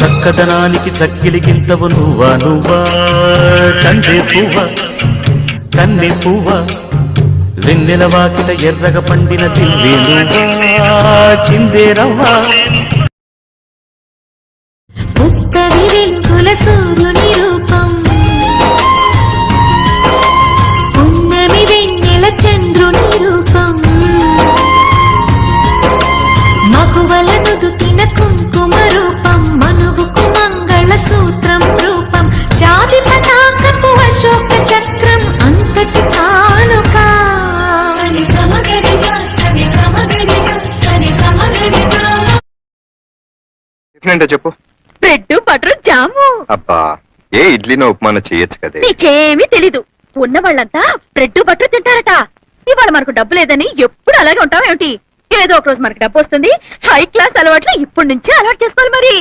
చక్కదనానికి చక్కిలికింతవు నువ్వా నువ్వా? కందే పువ్వ కన్నె పువ్వ? వెన్నెల వాకిట ఎర్రగ పండిన దివ్వే నువ్వా? చిందే రవ్వా? టిఫిన్ ఏంటో చెప్పు. Bread butter jam. అబ్బా ఏ ఇడ్లీనో ఉప్మానో చేయొచ్చు కదే. నీకేమీ తెలీదు. ఉన్న వాళ్ళంతా బ్రెడ్ బటర్ తింటారట. ఇవాళ మనకు డబ్బు లేదని ఎప్పుడు అలాగే ఉంటావేమిటి? ఏదో ఒక రోజు మనకు డబ్బు వస్తుంది. హై క్లాస్ అలవాట్లు ఇప్పటి నుంచే అలవాటు చేసుకోవాలి మరి.